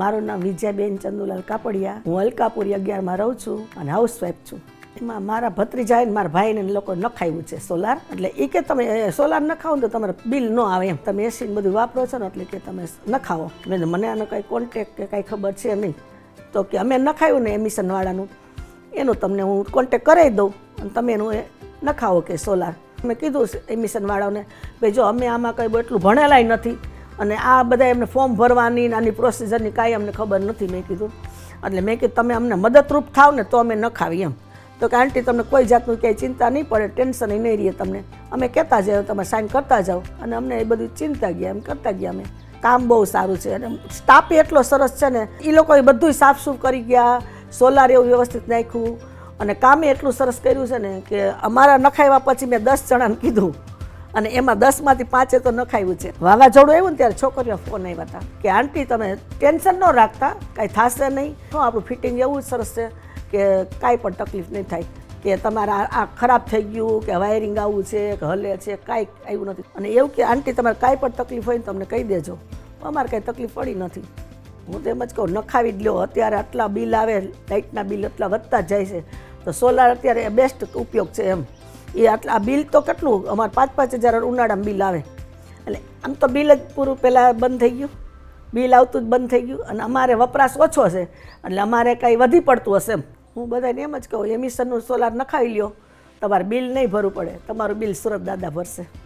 મારું નામ વિજયાબેન ચંદુલાલ કાપડિયા. હું અલકાપુરી અગિયારમાં રહું છું અને હાઉસવાઈફ છું. એમાં મારા ભત્રીજાએ મારા ભાઈને લોકો નખાવ્યું છે સોલાર. એટલે એ કે તમે સોલાર નખાવો ને તો તમારે બિલ ન આવે એમ. તમે એસી બધું વાપરો છો ને એટલે કે તમે નખાવો. મેં મને આનો કંઈ કોન્ટેક કે કાંઈ ખબર છે નહીં. તો કે અમે નખાયું ને એમિશનવાળાનું એનું તમને હું કોન્ટેક કરાવી દઉં અને તમે એનું એ નખાવો કે સોલાર. મેં કીધું એમિશનવાળાઓને ભાઈ જો અમે આમાં કંઈ એટલું ભણેલાય નથી અને આ બધા એમને ફોર્મ ભરવાની આની પ્રોસિજરની કાંઈ અમને ખબર નથી. મેં કીધું, એટલે મેં કીધું, તમે અમને મદદરૂપ થાવ ને તો અમે નખાવી એમ. તો કે, આંટી, તમને કોઈ જાતનું ક્યાંય ચિંતા નહીં પડે, ટેન્શન નહીં રહીએ તમને. અમે કહેતા જાઓ તમે સાઇન કરતા જાઓ. અને અમને એ બધું ચિંતા ગયા, એમ કરતા ગયા અમે. કામ બહુ સારું છે. અને સ્ટાફ એટલો સરસ છે ને એ લોકોએ બધું સાફસૂફ કરી ગયા સોલાર એવું વ્યવસ્થિત નાખ્યું. અને કામે એટલું સરસ કર્યું છે ને કે અમારા નખાવ્યા પછી મેં દસ જણાને કીધું અને એમાં દસમાંથી પાંચે તો નખાયું છે. વાવાઝોડું આવ્યું ને ત્યારે છોકરીઓ ફોન આવ્યા હતા કે, આંટી, તમે ટેન્શન ન રાખતા, કાંઈ થશે નહીં. શું આપણું ફિટિંગ એવું સરસ છે કે કાંઈ પણ તકલીફ નહીં થાય. કે તમારા આ- ખરાબ થઈ ગયું, કે વાયરિંગ આવું છે, કે હલે છે, કાંઈ આવ્યું નથી. અને એવું કે, આંટી, તમારે કાંઈ પણ તકલીફ હોય ને તમને કહી દેજો. અમારે કાંઈ તકલીફ પડી નથી. હું તો એમ જ કહું, નખાવી જ લો. અત્યારે આટલા બિલ આવે લાઇટના બિલ એટલા વધતા જાય છે. તો સોલાર અત્યારે બેસ્ટ ઉપયોગ છે એમ. એ આટલા બિલ તો કેટલું? અમારે પાંચ પાંચ હજાર ઉનાળામાં બિલ આવે. એટલે આમ તો બિલ જ પૂરું પહેલાં બંધ થઈ ગયું. બિલ આવતું જ બંધ થઈ ગયું. અને અમારે વપરાશ ઓછો છે. એટલે અમારે કાંઈ વધી પડતું હશે એમ. હું બધાને એમ જ કહું, એમિશનનું સોલાર નખાવી લ્યો. તમારે બિલ નહીં ભરવું પડે. તમારું બિલ સુરત દાદા ભરશે.